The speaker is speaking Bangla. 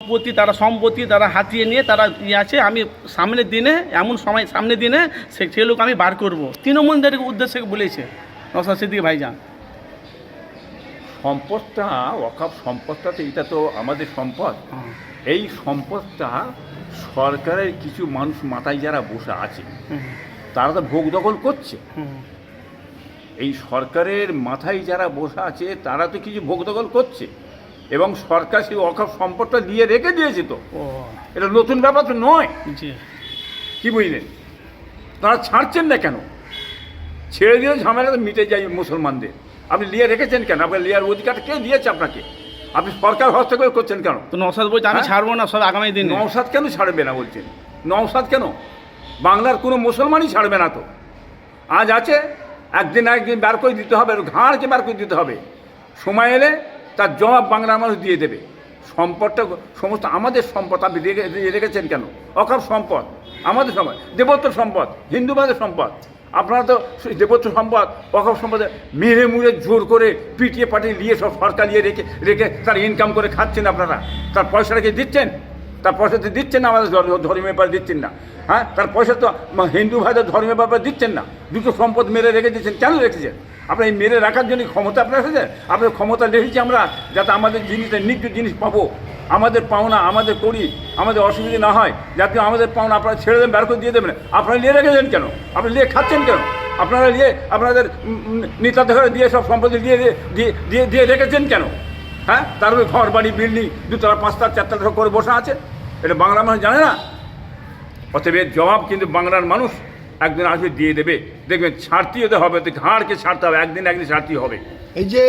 সম্পত্তি তারা সম্পত্তি তারা হাতিয়ে নিয়ে তারা ইয়ে আছে আমি সামনের দিনে এমন সময় সামনের দিনে সে ছেলেক আমি বার করব। তৃণমূলদের উদ্দেশ্যে বলেছে নসাদ সিদ্দিক ভাইজান। সম্পদটা ওয়াকাফ সম্পদটা তো এটা তো আমাদের সম্পদ। এই সম্পদটা সরকারের কিছু মানুষ মাথায় যারা বসে আছে তারা তো ভোগ দখল করছে। এই সরকারের মাথায় যারা বসে আছে তারা তো কিছু ভোগ দখল করছে। এবং সরকার সেই অকাপ সম্পদটা দিয়ে রেখে দিয়েছে তো। এটা নতুন ব্যাপার তো নয়। কি বুঝলেন? তারা ছাড়ছেন না কেন? ছেড়ে দিলে ঝামেলা তো মিটে যায় মুসলমানদের। আপনি লিয়ে রেখেছেন কেন? আপনার লিয়ার অধিকারটা কে দিয়েছে আপনাকে? আপনি সরকার হস্তক্ষেপ করছেন কেন? তো নসাদ বলছে আমি হ্যাঁ? ছাড়বো না সব আগামী দিন। নওসাদ কেন ছাড়বে না বলছেন? নওসাদ কেন? বাংলার কোনো মুসলমানই ছাড়বে না তো। আজ আছে একদিন একদিন বার করে দিতে হবে ঘাড়কে বার করে দিতে হবে। সময় এলে তার জবাব বাংলার মানুষ দিয়ে দেবে। সম্পদটা সমস্ত আমাদের সম্পদ, আপনি রেখে রেখেছেন কেন? অকাপ সম্পদ। আমাদের সম্পদ। দেবত্ব সম্পদ, হিন্দুবাদের সম্পদ। আপনারা তো দেবত্ব সম্পদ অকাপ সম্পদে মেরে মুড়ে জোর করে পিটিয়ে পাটিয়ে নিয়ে সব সরকার নিয়ে রেখে রেখে তার ইনকাম করে খাচ্ছেন আপনারা। তার পয়সাটা কি দিচ্ছেন? তার পয়সা তো দিচ্ছেন না আমাদের ধর্ম- ধর্মীয় ব্যাপারে দিচ্ছেন না। হ্যাঁ? তার পয়সা তো হিন্দু ভাইদের ধর্মীয় ব্যাপারে দিচ্ছেন না। দুটো সম্পদ মেরে রেখে দিচ্ছেন কেন রেখেছেন? আপনার এই মেরে রাখার জন্য ক্ষমতা আপনার এসেছে? আপনার ক্ষমতা রেখেছি আমরা, যাতে আমাদের জিনিসটা নিজ জিনিস পাবো। আমাদের পাওনা, আমাদের করি, আমাদের অসুবিধা না হয়, যাতে আমাদের পাওনা আপনারা ছেড়ে দেবেন বের করে দিয়ে দেবেন। আপনারা নিয়ে রেখেছেন কেন? আপনি নিয়ে খাচ্ছেন কেন? আপনারা নিয়ে আপনাদের নেতা ধরে দিয়ে সব সম্পত্তি দিয়ে দিয়ে- দিয়ে রেখেছেন কেন? হ্যাঁ? তারপরে ঘর, বাড়ি, বিল্ডিং, দুতলা পাঁচটা চারতলা করে বসে আছে। এটা বাংলা মানুষ জানে না। অতএব জবাব কিন্তু বাংলার মানুষ একদিন আসবে, দিয়ে দেবে। দেখবেন ছাড়তেই হতে হবে, তো ঘাড়কে ছাড়তে হবে, একদিন একদিন ছাড়তেই হবে। এই যে